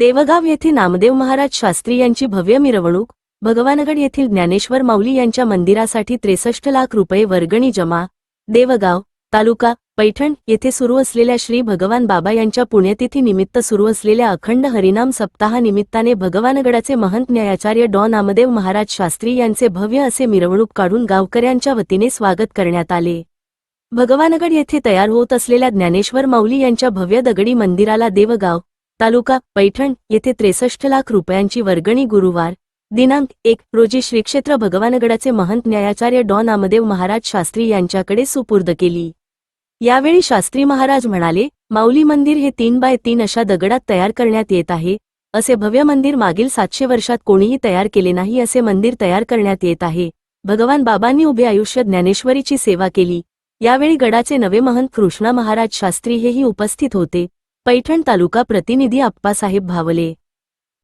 देवगाव येथे नामदेव महाराज शास्त्री यांची भव्य मिरवणूक भगवानगड येथील ज्ञानेश्वर माऊली यांच्या मंदिरासाठी त्रेसष्ट लाख रुपये वर्गणी जमा देवगाव तालुका पैठण येथे सुरू असलेल्या श्री भगवान बाबा यांच्या पुण्यतिथी निमित्त सुरू असलेल्या अखंड हरिनाम सप्ताहानिमित्ताने भगवानगडाचे महंत न्यायाचार्य डॉ. नामदेव महाराज शास्त्री यांचे भव्य असे मिरवणूक काढून गावकऱ्यांच्या वतीने स्वागत करण्यात आले. भगवानगड येथे तयार होत असलेल्या ज्ञानेश्वर माऊली यांच्या भव्य दगडी मंदिराला देवगाव तालुका पैठण येथे त्रेसष्ट लाख रुपयांची वर्गणी गुरुवार दिनांक एक रोजी श्रीक्षेत्र भगवानगडाचे महंत न्यायाचार्य डॉ. नामदेव महाराज शास्त्री यांच्याकडे सुपूर्द केली. यावेळी शास्त्री महाराज म्हणाले माऊली मंदिर हे तीन बाय तीन अशा दगडात तयार करण्यात येत आहे असे भव्य मंदिर मागील सातशे वर्षात कोणीही तयार केले नाही असे मंदिर तयार करण्यात येत आहे. भगवान बाबांनी उभे आयुष्य ज्ञानेश्वरीची सेवा केली. यावेळी गडाचे नवे महंत कृष्णा महाराज शास्त्री हेही उपस्थित होते. पैठण तालुका प्रतिनिधी आप्पासाहेब भावले.